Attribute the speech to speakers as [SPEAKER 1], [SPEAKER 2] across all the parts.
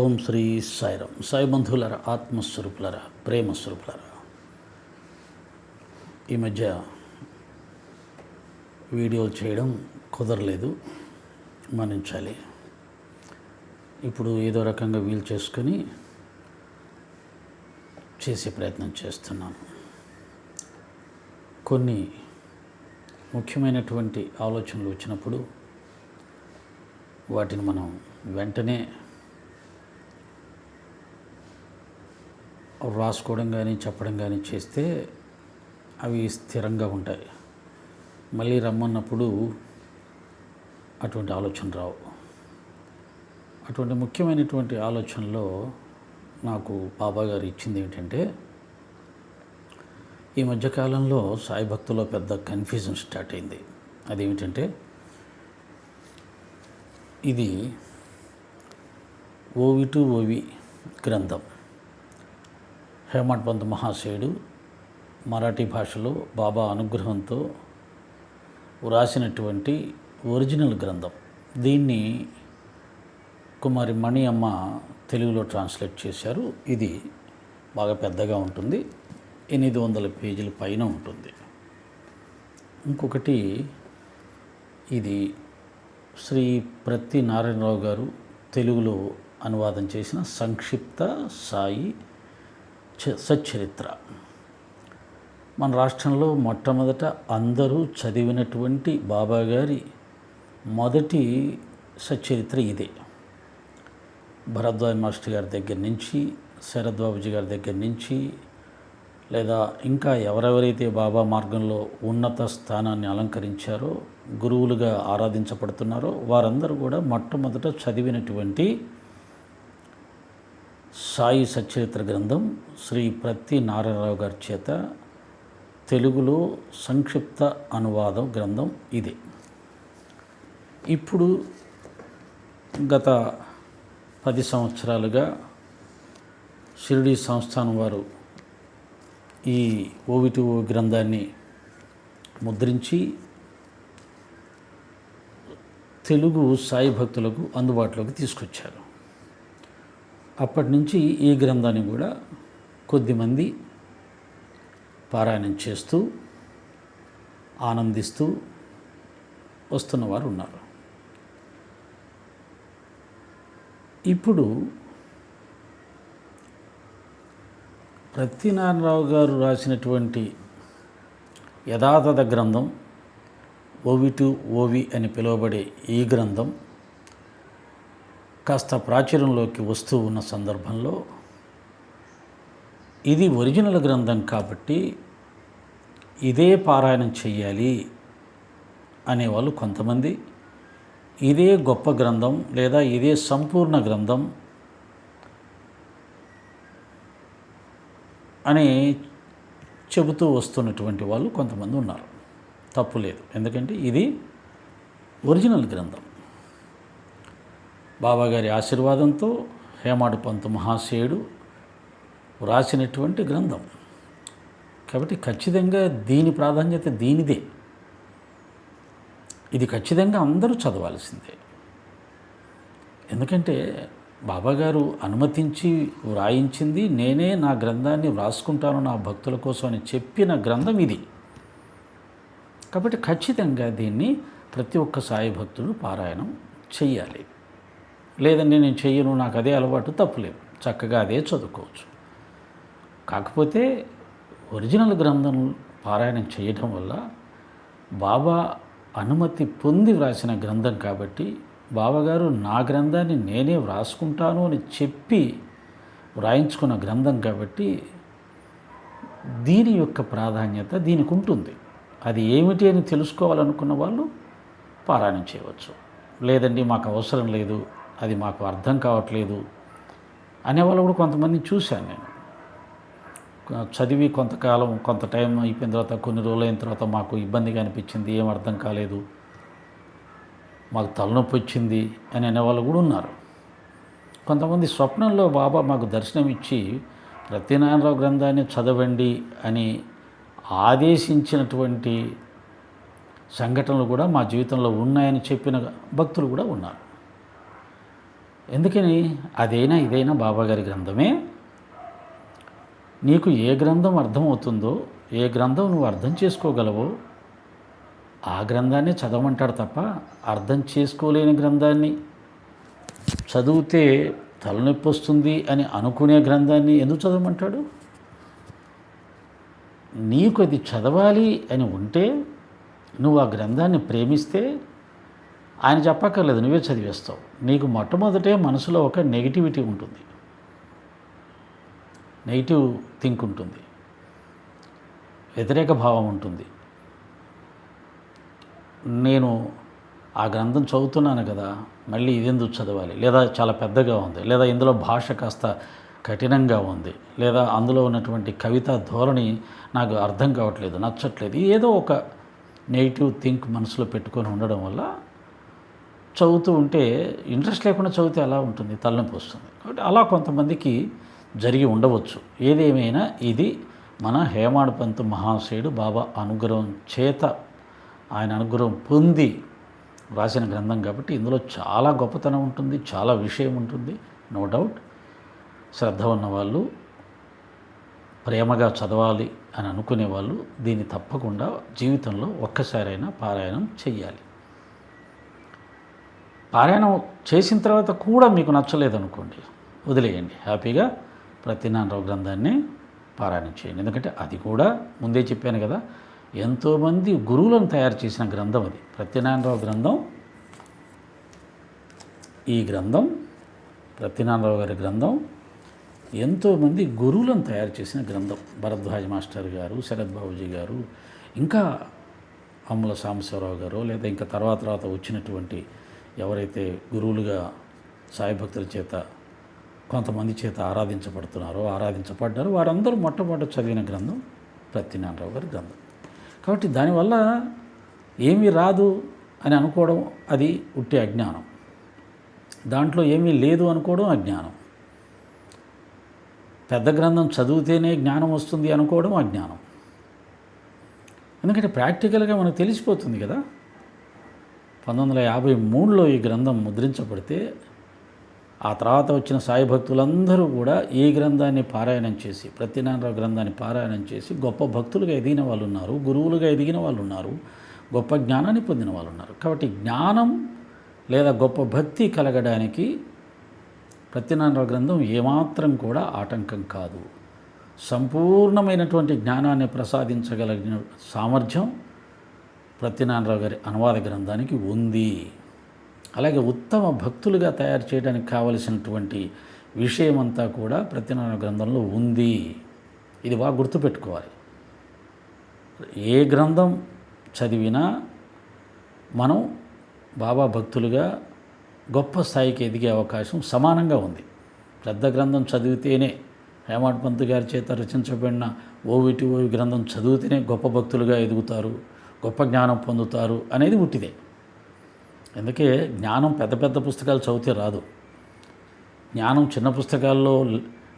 [SPEAKER 1] ఓం శ్రీ సాయిరాం. సాయి బంధువులరా ఆత్మస్వరూపులర ప్రేమస్వరూపులర. ఈ మధ్య వీడియోలు చేయడం కుదరలేదు మన్నించాలి. ఇప్పుడు ఏదో రకంగా వీలు చేసుకొని చేసే ప్రయత్నం చేస్తున్నాను కొన్ని ముఖ్యమైనటువంటి ఆలోచనలు వచ్చినప్పుడు వాటిని మనం వెంటనే రాసుకోవడం కానీ చెప్పడం కానీ చేస్తే అవి స్థిరంగా ఉంటాయి. మళ్ళీ రమ్మన్నప్పుడు అటువంటి ఆలోచన రావు. అటువంటి ముఖ్యమైనటువంటి ఆలోచనలో నాకు బాబా గారు ఇచ్చింది ఏంటంటే ఈ మధ్యకాలంలో సాయి భక్తులో పెద్ద కన్ఫ్యూజన్ స్టార్ట్ అయింది. అదేమిటంటే ఇది ఓవి టు ఓవి గ్రంథం. హేమంత్ పంత్ మహాశయుడు మరాఠీ భాషలో బాబా అనుగ్రహంతో వ్రాసినటువంటి ఒరిజినల్ గ్రంథం. దీన్ని కుమారి మణి అమ్మ తెలుగులో ట్రాన్స్లేట్ చేశారు. ఇది బాగా పెద్దగా ఉంటుంది. ఎనిమిది వందల పేజీల పైన ఉంటుంది. ఇంకొకటి ఇది శ్రీ ప్రతి నారాయణరావు గారు తెలుగులో అనువాదం చేసిన సంక్షిప్త సాయి సచ్చరిత్ర. మన రాష్ట్రంలో మొట్టమొదట అందరూ చదివినటువంటి బాబా గారి మొదటి సచ్చరిత్ర ఇదే. భరద్వాజ్ మాస్టర్ గారి దగ్గర నుంచి శరద్బాబుజీ గారి దగ్గర నుంచి లేదా ఇంకా ఎవరెవరైతే బాబా మార్గంలో ఉన్నత స్థానాన్ని అలంకరించారో గురువులుగా ఆరాధించబడుతున్నారో వారందరూ కూడా మొట్టమొదట చదివినటువంటి సాయి సచరిత్ర గ్రంథం శ్రీ ప్రతి నారాయణరావు గారి చేత తెలుగులో సంక్షిప్త అనువాదం గ్రంథం ఇది. ఇప్పుడు గత పది సంవత్సరాలుగా షిరిడి సంస్థానం వారు ఈ ఓవిటి ఓ గ్రంథాన్ని ముద్రించి తెలుగు సాయి భక్తులకు అందుబాటులోకి తీసుకొచ్చారు. అప్పటి నుంచి ఈ గ్రంథాన్ని కూడా కొద్దిమంది పారాయణం చేస్తూ ఆనందిస్తూ వస్తున్నవారు ఉన్నారు. ఇప్పుడు ప్రత్యనారాయణరావు గారు రాసినటువంటి యథాతథ గ్రంథం ఓవి టు ఓవి అని పిలువబడే ఈ గ్రంథం కాస్త ప్రాచుర్యంలోకి వస్తూ ఉన్న సందర్భంలో ఇది ఒరిజినల్ గ్రంథం కాబట్టి ఇదే పారాయణం చెయ్యాలి అనేవాళ్ళు కొంతమంది. ఇదే గొప్ప గ్రంథం లేదా ఇదే సంపూర్ణ గ్రంథం అని చెబుతూ వస్తున్నటువంటి వాళ్ళు కొంతమంది ఉన్నారు. తప్పు లేదు. ఎందుకంటే ఇది ఒరిజినల్ గ్రంథం. బాబాగారి ఆశీర్వాదంతో హేమాడు పంతు మహాశయుడు వ్రాసినటువంటి గ్రంథం. కాబట్టి ఖచ్చితంగా దీని ప్రాధాన్యత దీనిదే. ఇది ఖచ్చితంగా అందరూ చదవాల్సిందే. ఎందుకంటే బాబాగారు అనుమతించి వ్రాయించింది నేనే నా గ్రంథాన్ని వ్రాసుకుంటాను నా భక్తుల కోసం అని చెప్పిన గ్రంథం ఇది. కాబట్టి ఖచ్చితంగా దీన్ని ప్రతి ఒక్క సాయి భక్తుడు పారాయణం చెయ్యాలి. లేదండి నేను చెయ్యను నాకు అదే అలవాటు తప్పులేదు చక్కగా అదే చదువుకోవచ్చు. కాకపోతే ఒరిజినల్ గ్రంథం పారాయణం చేయడం వల్ల బాబా అనుమతి పొంది వ్రాసిన గ్రంథం కాబట్టి బాబాగారు నా గ్రంథాన్ని నేనే వ్రాసుకుంటాను అని చెప్పి వ్రాయించుకున్న గ్రంథం కాబట్టి దీని యొక్క ప్రాధాన్యత దీనికి ఉంటుంది. అది ఏమిటి అని తెలుసుకోవాలనుకున్న వాళ్ళు పారాయణం చేయవచ్చు. లేదండి మాకు అవసరం లేదు అది మాకు అర్థం కావట్లేదు అనేవాళ్ళు కూడా కొంతమంది చూశాను నేను. చదివి కొంతకాలం కొంత టైం అయిపోయిన తర్వాత కొన్ని రోజులు అయిన తర్వాత మాకు ఇబ్బందిగా అనిపించింది ఏం అర్థం కాలేదు మాకు తలనొప్పి వచ్చింది అని అనేవాళ్ళు కూడా ఉన్నారు. కొంతమంది స్వప్నంలో బాబా మాకు దర్శనం ఇచ్చి ప్రతినారాయణరావు గ్రంథాన్ని చదవండి అని ఆదేశించినటువంటి సంఘటనలు కూడా మా జీవితంలో ఉన్నాయని చెప్పిన భక్తులు కూడా ఉన్నారు. ఎందుకని? అదైనా ఇదైనా బాబాగారి గ్రంథమే? నీకు ఏ గ్రంథం అర్థమవుతుందో ఏ గ్రంథం నువ్వు అర్థం చేసుకోగలవో ఆ గ్రంథాన్ని చదవమంటాడు తప్ప అర్థం చేసుకోలేని గ్రంథాన్ని. చదివితే తలనొప్పి వస్తుంది అని అనుకునే గ్రంథాన్ని ఎందుకు చదవమంటాడు? నీకు అది చదవాలి అని ఉంటే నువ్వు ఆ గ్రంథాన్ని ప్రేమిస్తే ఆయన చెప్పక్కర్లేదు నువ్వే చదివేస్తావు. నీకు మొట్టమొదటే మనసులో ఒక నెగిటివిటీ ఉంటుంది. నెగిటివ్ థింక్ ఉంటుంది. వ్యతిరేక భావం ఉంటుంది. నేను ఆ గ్రంథం చదువుతున్నాను కదా మళ్ళీ ఇదెందుకు చదవాలి? లేదా చాలా పెద్దగా ఉంది లేదా ఇందులో భాష కాస్త కఠినంగా ఉంది లేదా అందులో ఉన్నటువంటి కవిత ధోరణి నాకు అర్థం కావట్లేదు నచ్చట్లేదు. ఏదో ఒక నెగిటివ్ థింక్ మనసులో పెట్టుకొని ఉండడం వల్ల చదువుతూ ఉంటే ఇంట్రెస్ట్ లేకుండా చదివితే ఎలా ఉంటుంది? తలనొప్పి వస్తుంది. కాబట్టి అలా కొంతమందికి జరిగి ఉండవచ్చు. ఏదేమైనా ఇది మన హేమాడ్ పంత్ మహాశయుడు బాబా అనుగ్రహం చేత ఆయన అనుగ్రహం పొంది రాసిన గ్రంథం కాబట్టి ఇందులో చాలా గొప్పతనం ఉంటుంది చాలా విషయం ఉంటుంది. No doubt. శ్రద్ధ ఉన్న వాళ్ళు ప్రేమగా చదవాలి అని అనుకునే వాళ్ళు దీన్ని తప్పకుండా జీవితంలో ఒక్కసారైనా పారాయణం చెయ్యాలి. పారాయణం చేసిన తర్వాత కూడా మీకు నచ్చలేదు అనుకోండి వదిలేయండి. హ్యాపీగా ప్రతినారాయణ గ్రంథాన్ని పారాయణం చేయండి. ఎందుకంటే అది కూడా ముందే చెప్పాను కదా ఎంతోమంది గురువులను తయారు చేసిన గ్రంథం అది. ప్రత్యనారాయణరావు గ్రంథం ఈ గ్రంథం ప్రత్యనారాయణరావు గారి గ్రంథం ఎంతోమంది గురువులను తయారు చేసిన గ్రంథం. భరద్వాజ్ మాస్టర్ గారు శరత్ బాబుజీ గారు ఇంకా అమ్ముల సాంబశివరావు గారు లేదా ఇంకా తర్వాత తర్వాత వచ్చినటువంటి ఎవరైతే గురువులుగా సాయభక్తుల చేత కొంతమంది చేత ఆరాధించబడుతున్నారో ఆరాధించబడ్డారో వారందరూ మొట్టమొదటి చదివిన గ్రంథం ప్రత్యనారావు గారి గ్రంథం. కాబట్టి దానివల్ల ఏమీ రాదు అని అనుకోవడం అది ఉట్టి అజ్ఞానం. దాంట్లో ఏమీ లేదు అనుకోవడం అజ్ఞానం. పెద్ద గ్రంథం చదివితేనే జ్ఞానం వస్తుంది అనుకోవడం అజ్ఞానం. ఎందుకంటే ప్రాక్టికల్గా మనకు తెలిసిపోతుంది కదా. పంతొమ్మిది వందల యాభై మూడులో ఈ గ్రంథం ముద్రించబడితే ఆ తర్వాత వచ్చిన సాయి భక్తులందరూ కూడా ఈ గ్రంథాన్ని పారాయణం చేసి ప్రత్యనారాయణ గ్రంథాన్ని పారాయణం చేసి గొప్ప భక్తులుగా ఎదిగిన వాళ్ళు ఉన్నారు గురువులుగా ఎదిగిన వాళ్ళు ఉన్నారు గొప్ప జ్ఞానాన్ని పొందిన వాళ్ళు ఉన్నారు కాబట్టి జ్ఞానం లేదా గొప్ప భక్తి కలగడానికి ప్రత్యనారాయణ గ్రంథం ఏమాత్రం కూడా ఆటంకం కాదు. సంపూర్ణమైనటువంటి జ్ఞానాన్ని ప్రసాదించగలిగిన సామర్థ్యం ప్రత్యనారాయణరావు గారి అనువాద గ్రంథానికి ఉంది. అలాగే ఉత్తమ భక్తులుగా తయారు చేయడానికి కావలసినటువంటి విషయమంతా కూడా ప్రత్యనారాయణ గ్రంథంలో ఉంది. ఇది బాగా గుర్తుపెట్టుకోవాలి. ఏ గ్రంథం చదివినా మనం బాబా భక్తులుగా గొప్ప స్థాయికి ఎదిగే అవకాశం సమానంగా ఉంది. పెద్ద గ్రంథం చదివితేనే హేమాడ్ పంత్ గారి చేత రచించబడిన ఓవిటి ఓవి గ్రంథం చదివితేనే గొప్ప భక్తులుగా ఎదుగుతారు. గొప్ప జ్ఞానం పొందుతారు అనేది ఉట్టిదే. అందుకే జ్ఞానం పెద్ద పెద్ద పుస్తకాలు చదివితే రాదు. జ్ఞానం చిన్న పుస్తకాల్లో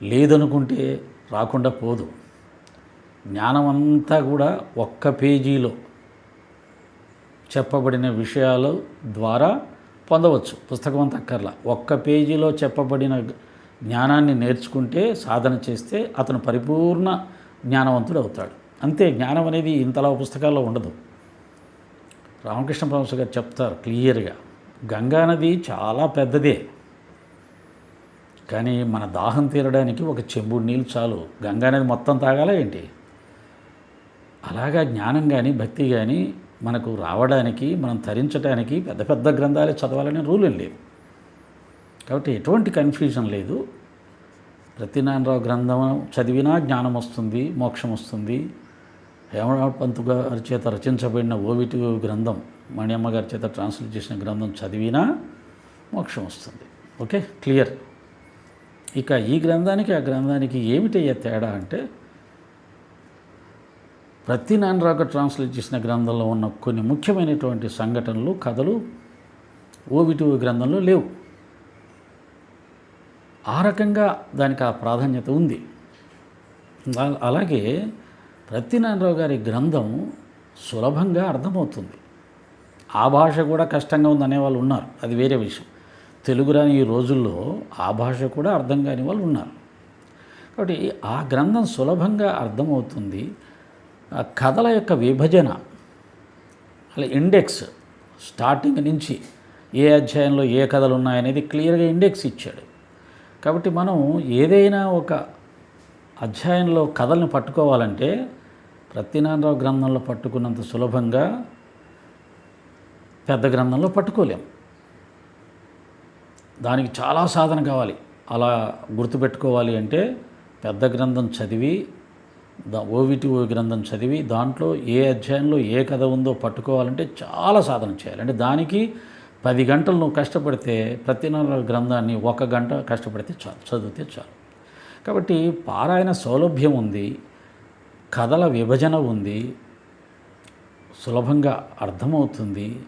[SPEAKER 1] లేదనుకుంటే రాకుండా పోదు. జ్ఞానం అంతా కూడా ఒక్క పేజీలో చెప్పబడిన విషయాల ద్వారా పొందవచ్చు. పుస్తకం అంతా అక్కర్లా. ఒక్క పేజీలో చెప్పబడిన జ్ఞానాన్ని నేర్చుకుంటే సాధన చేస్తే అతను పరిపూర్ణ జ్ఞానవంతుడు అవుతాడు. అంతే జ్ఞానం అనేది ఇంతలా పుస్తకాల్లో ఉండదు. రామకృష్ణ పరమహంస గారు చెప్తారు క్లియర్గా. గంగా నది చాలా పెద్దదే. కానీ మన దాహం తీరడానికి ఒక చెంబుడు నీళ్ళు చాలు. గంగా నది మొత్తం తాగాల ఏంటి? అలాగా జ్ఞానం కానీ భక్తి కానీ మనకు రావడానికి మనం తరించడానికి పెద్ద పెద్ద గ్రంథాలే చదవాలనే రూల్ ఏం లేదు. కాబట్టి ఎటువంటి కన్ఫ్యూజన్ లేదు. ప్రతినారాయణరావు గ్రంథం చదివినా జ్ఞానం వస్తుంది మోక్షం వస్తుంది. హేమరావు పంత్ గారి చేత రచించబడిన ఓవిటి గ్రంథం మణియమ్మ గారి చేత ట్రాన్స్లేట్ చేసిన గ్రంథం చదివినా మోక్షం వస్తుంది. ఓకే? క్లియర్? ఇక ఈ గ్రంథానికి ఆ గ్రంథానికి ఏమిటయ్యే తేడా అంటే ప్రతి నాన్నరాక ట్రాన్స్లేట్ చేసిన గ్రంథంలో ఉన్న కొన్ని ముఖ్యమైనటువంటి సంఘటనలు కథలు ఓవిటి గ్రంథంలో లేవు. ఆ రకంగా దానికి ఆ ప్రాధాన్యత ఉంది. అలాగే ప్రత్యనారాయణరావు గారి గ్రంథం సులభంగా అర్థమవుతుంది. ఆ భాష కూడా కష్టంగా ఉంది అనేవాళ్ళు ఉన్నారు. అది వేరే విషయం. తెలుగు రాని ఈ రోజుల్లో ఆ భాష కూడా అర్థం కాని వాళ్ళు ఉన్నారు. కాబట్టి ఆ గ్రంథం సులభంగా అర్థమవుతుంది. ఆ కథల యొక్క విభజన అలా ఇండెక్స్ స్టార్టింగ్ నుంచి ఏ అధ్యాయంలో ఏ కథలు ఉన్నాయనేది క్లియర్గా ఇండెక్స్ ఇచ్చాడు. కాబట్టి మనం ఏదైనా ఒక అధ్యాయంలో కథల్ని పట్టుకోవాలంటే ప్రత్యనారావు గ్రంథంలో పట్టుకున్నంత సులభంగా పెద్ద గ్రంథంలో పట్టుకోలేం. దానికి చాలా సాధన కావాలి. అలా గుర్తుపెట్టుకోవాలి అంటే పెద్ద గ్రంథం చదివి ఓవిటి ఓ గ్రంథం చదివి దాంట్లో ఏ అధ్యాయంలో ఏ కథ ఉందో పట్టుకోవాలంటే చాలా సాధన చేయాలి. అంటే దానికి పది గంటలు నువ్వు కష్టపడితే ప్రతినారాయణ గ్రంథాన్ని ఒక గంట కష్టపడితే చాలు చదివితే చాలు. కాబట్టి పారాయణ సౌలభ్యం ఉంది. కథల విభజన ఉంది సులభంగా అర్థమవుతుంది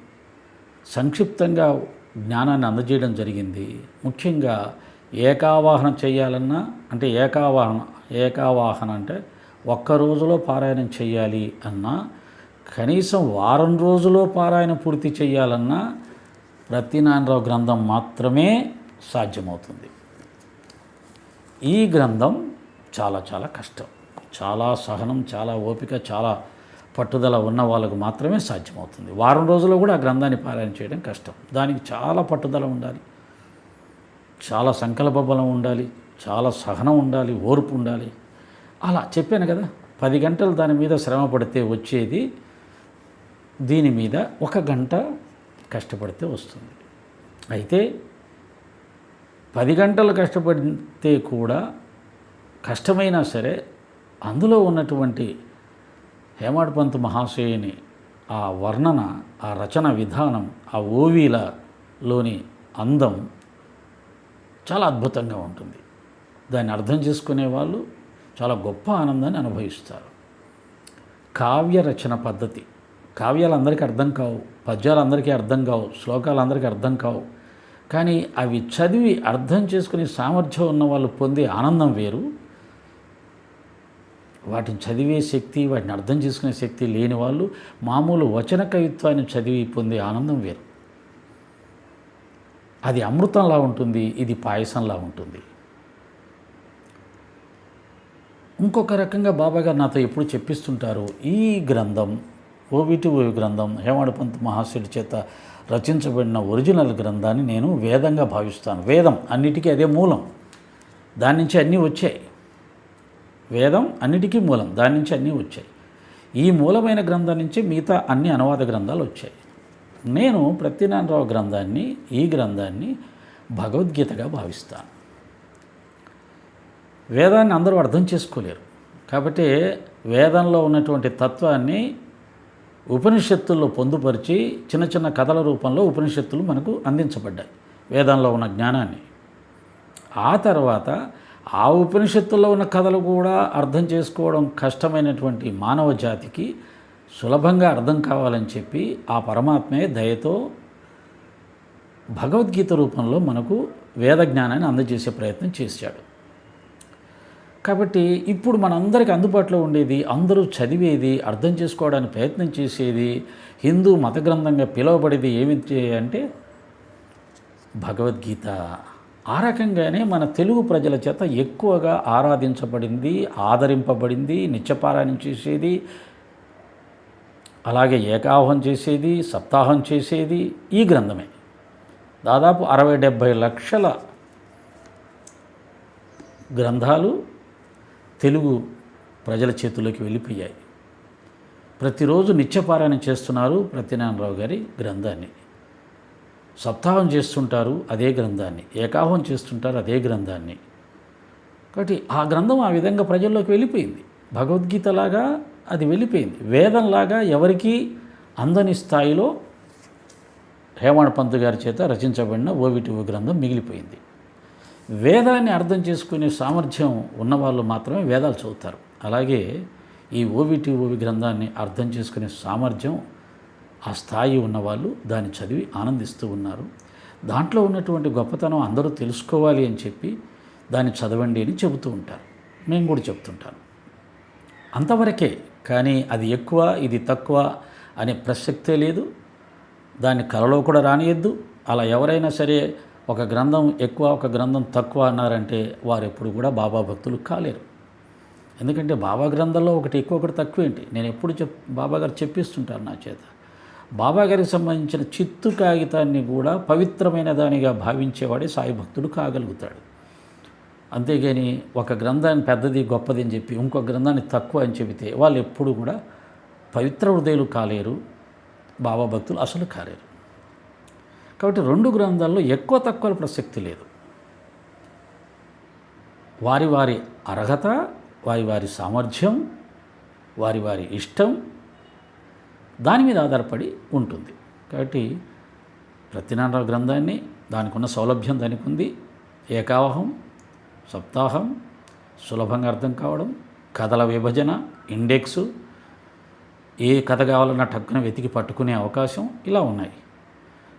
[SPEAKER 1] సంక్షిప్తంగా జ్ఞానాన్ని అందజేయడం జరిగింది. ముఖ్యంగా ఏకావాహనం చేయాలన్నా అంటే ఏకావాహన ఏకావాహన అంటే ఒక్క రోజులో పారాయణం చేయాలి అన్నా కనీసం వారం రోజులో పారాయణ పూర్తి చేయాలన్నా ప్రతినారాయణరావు గ్రంథం మాత్రమే సాధ్యమవుతుంది. ఈ గ్రంథం చాలా చాలా కష్టం. చాలా సహనం చాలా ఓపిక చాలా పట్టుదల ఉన్న వాళ్ళకు మాత్రమే సాధ్యమవుతుంది. వారం రోజుల్లో కూడా ఆ గ్రంథాన్ని పారాయణ చేయడం కష్టం. దానికి చాలా పట్టుదల ఉండాలి. చాలా సంకల్ప బలం ఉండాలి. చాలా సహనం ఉండాలి ఓర్పు ఉండాలి. అలా చెప్పాను కదా పది గంటలు దాని మీద శ్రమ పడితే వచ్చేది దీని మీద ఒక గంట కష్టపడితే వస్తుంది. అయితే పది గంటలు కష్టపడితే కూడా కష్టమైనా సరే అందులో ఉన్నటువంటి హేమాడ్ పంత్ మహాశయుని ఆ వర్ణన ఆ రచన విధానం ఆ ఓవీలలోని అందం చాలా అద్భుతంగా ఉంటుంది. దాన్ని అర్థం చేసుకునే వాళ్ళు చాలా గొప్ప ఆనందాన్ని అనుభవిస్తారు. కావ్య రచన పద్ధతి. కావ్యాలు అందరికీ అర్థం కావు పద్యాలు అందరికీ అర్థం కావు శ్లోకాలు అందరికీ అర్థం కావు. కానీ అవి చదివి అర్థం చేసుకునే సామర్థ్యం ఉన్న వాళ్ళు పొందే ఆనందం వేరు వాటిని చదివే శక్తి వాటిని అర్థం చేసుకునే శక్తి లేని వాళ్ళు మామూలు వచన కవిత్వాన్ని చదివి పొందే ఆనందం వేరు. అది అమృతంలా ఉంటుంది ఇది పాయసంలా ఉంటుంది. ఇంకొక రకంగా బాబాగారు నాతో ఎప్పుడు చెప్పిస్తుంటారు ఈ గ్రంథం ఓవిటి ఓవి గ్రంథం హేమాడపంత్ మహాశయుడి చేత రచించబడిన ఒరిజినల్ గ్రంథాన్ని నేను వేదంగా భావిస్తాను. వేదం అన్నిటికీ అదే మూలం. దాని నుంచి అన్నీ వచ్చాయి. వేదం అన్నిటికీ మూలం దాని నుంచి అన్నీ వచ్చాయి. ఈ మూలమైన గ్రంథం నుంచి మిగతా అన్ని అనువాద గ్రంథాలు వచ్చాయి. నేను ప్రత్యనారాయణరావు గ్రంథాన్ని ఈ గ్రంథాన్ని భగవద్గీతగా భావిస్తాను. వేదాన్ని అందరూ అర్థం చేసుకోలేరు. కాబట్టి వేదంలో ఉన్నటువంటి తత్వాన్ని ఉపనిషత్తుల్లో పొందుపరిచి చిన్న చిన్న కథల రూపంలో ఉపనిషత్తులు మనకు అందించబడ్డాయి వేదంలో ఉన్న జ్ఞానాన్ని. ఆ తర్వాత ఆ ఉపనిషత్తుల్లో ఉన్న కథలు కూడా అర్థం చేసుకోవడం కష్టమైనటువంటి మానవ జాతికి సులభంగా అర్థం కావాలని చెప్పి ఆ పరమాత్మే దయతో భగవద్గీత రూపంలో మనకు వేద జ్ఞానాన్ని అందజేసే ప్రయత్నం చేశాడు. కాబట్టి ఇప్పుడు మనందరికీ అందుబాటులో ఉండేది అందరూ చదివేది అర్థం చేసుకోవడానికి ప్రయత్నం చేసేది హిందూ మత గ్రంథంగా పిలువబడేది ఏమిటి అంటే భగవద్గీత. ఆ రకంగానే మన తెలుగు ప్రజల చేత ఎక్కువగా ఆరాధించబడింది ఆదరింపబడింది నిత్యపారాయణం చేసేది అలాగే ఏకాహం చేసేది సప్తాహం చేసేది ఈ గ్రంథమే. దాదాపు అరవై డెబ్భై లక్షల గ్రంథాలు తెలుగు ప్రజల చేతుల్లోకి వెళ్ళిపోయాయి. ప్రతిరోజు నిత్యపారాయణ చేస్తున్నారు ప్రత్యనారాయణరావు గారి గ్రంథాన్ని. సప్తాహం చేస్తుంటారు అదే గ్రంథాన్ని ఏకాహం చేస్తుంటారు అదే గ్రంథాన్ని. కాబట్టి ఆ గ్రంథం ఆ విధంగా ప్రజల్లోకి వెళ్ళిపోయింది. భగవద్గీతలాగా అది వెళ్ళిపోయింది. వేదంలాగా ఎవరికీ అందని స్థాయిలో హేమణ పంత్ గారి చేత రచించబడిన ఓవిటి గ్రంథం మిగిలిపోయింది. వేదాన్ని అర్థం చేసుకునే సామర్థ్యం ఉన్నవాళ్ళు మాత్రమే వేదాలు చదువుతారు. అలాగే ఈ ఓవిటి ఓవి గ్రంథాన్ని అర్థం చేసుకునే సామర్థ్యం ఆ స్థాయి ఉన్నవాళ్ళు దాన్ని చదివి ఆనందిస్తూ ఉన్నారు. దాంట్లో ఉన్నటువంటి గొప్పతనం అందరూ తెలుసుకోవాలి అని చెప్పి దాన్ని చదవండి అని చెబుతూ ఉంటారు. నేను కూడా చెప్తుంటాను. అంతవరకే కానీ అది ఎక్కువ ఇది తక్కువ అనే ప్రసక్తే లేదు. దాన్ని కలలో కూడా రానియద్దు. అలా ఎవరైనా సరే ఒక గ్రంథం ఎక్కువ ఒక గ్రంథం తక్కువ అన్నారంటే వారు ఎప్పుడు కూడా బాబా భక్తులు కాలేరు. ఎందుకంటే బాబా గ్రంథంలో ఒకటి ఎక్కువ ఒకటి తక్కువ ఏంటి నేను ఎప్పుడు చెప్ బాబా గారు చెప్పిస్తుంటారు నా చేత. బాబా గారికి సంబంధించిన చిత్తు కాగితాన్ని కూడా పవిత్రమైన దానిగా భావించేవాడే సాయి భక్తుడు కాగలుగుతాడు. అంతేగాని ఒక గ్రంథాన్ని పెద్దది గొప్పది అని చెప్పి ఇంకో గ్రంథాన్ని తక్కువ అని చెబితే వాళ్ళు ఎప్పుడు కూడా పవిత్ర హృదయులు కాలేరు బాబా భక్తులు అసలు కాలేరు కాబట్టి రెండు గ్రంథాల్లో ఎక్కువ తక్కువ ప్రసక్తి లేదు. వారి వారి అర్హత వారి వారి సామర్థ్యం వారి వారి ఇష్టం దాని మీద ఆధారపడి ఉంటుంది. కాబట్టి ప్రతినారాయణ గ్రంథాన్ని దానికి ఉన్న సౌలభ్యం దానికి ఉంది ఏకావహం సప్తాహం సులభంగా అర్థం కావడం కథల విభజన ఇండెక్స్ ఏ కథ కావాలన్నా టక్కున వెతికి పట్టుకునే అవకాశం ఇలా ఉన్నాయి.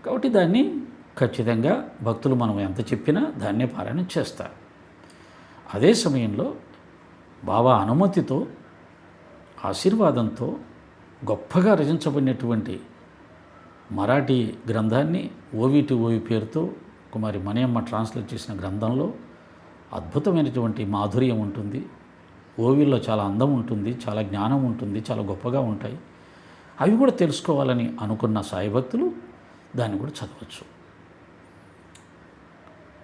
[SPEAKER 1] కాబట్టి దాన్ని ఖచ్చితంగా భక్తులు మనం ఎంత చెప్పినా దాన్నే పారాయణం చేస్తారు. అదే సమయంలో బాబా అనుమతితో ఆశీర్వాదంతో గొప్పగా రచించబడినటువంటి మరాఠీ గ్రంథాన్ని ఓవిటి ఓవి పేరుతో కుమారి మణియమ్మ ట్రాన్స్లేట్ చేసిన గ్రంథంలో అద్భుతమైనటువంటి మాధుర్యం ఉంటుంది. ఓవిల్లో చాలా అందం ఉంటుంది చాలా జ్ఞానం ఉంటుంది చాలా గొప్పగా ఉంటాయి. అవి కూడా తెలుసుకోవాలని అనుకున్న సాయి భక్తులు దాన్ని కూడా చదవచ్చు.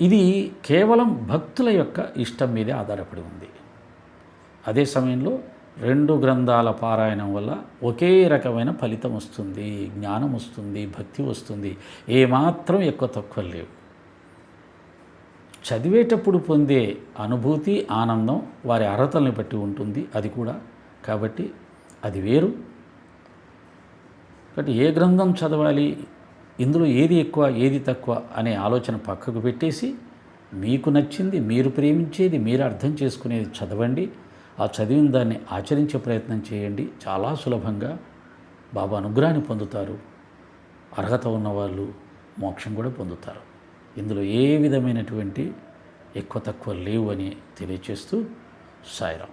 [SPEAKER 1] ఇది కేవలం భక్తుల యొక్క ఇష్టం మీదే ఆధారపడి ఉంది. అదే సమయంలో రెండు గ్రంథాల పారాయణం వల్ల ఒకే రకమైన ఫలితం వస్తుంది జ్ఞానం వస్తుంది భక్తి వస్తుంది. ఏమాత్రం ఎక్కువ తక్కువ లేవు. చదివేటప్పుడు పొందే అనుభూతి ఆనందం వారి అర్హతల్ని బట్టి ఉంటుంది అది కూడా. కాబట్టి అది వేరు. కాబట్టి ఏ గ్రంథం చదవాలి ఇందులో ఏది ఎక్కువ ఏది తక్కువ అనే ఆలోచన పక్కకు పెట్టేసి మీకు నచ్చింది మీరు ప్రేమించేది మీరు అర్థం చేసుకునేది చదవండి. ఆ చదివిన దాన్ని ఆచరించే ప్రయత్నం చేయండి. చాలా సులభంగా బాబా అనుగ్రహాన్ని పొందుతారు. అర్హత ఉన్నవాళ్ళు మోక్షం కూడా పొందుతారు. ఇందులో ఏ విధమైనటువంటి ఎక్కువ తక్కువ లేవు అని తెలియచేస్తూ సాయిరాం.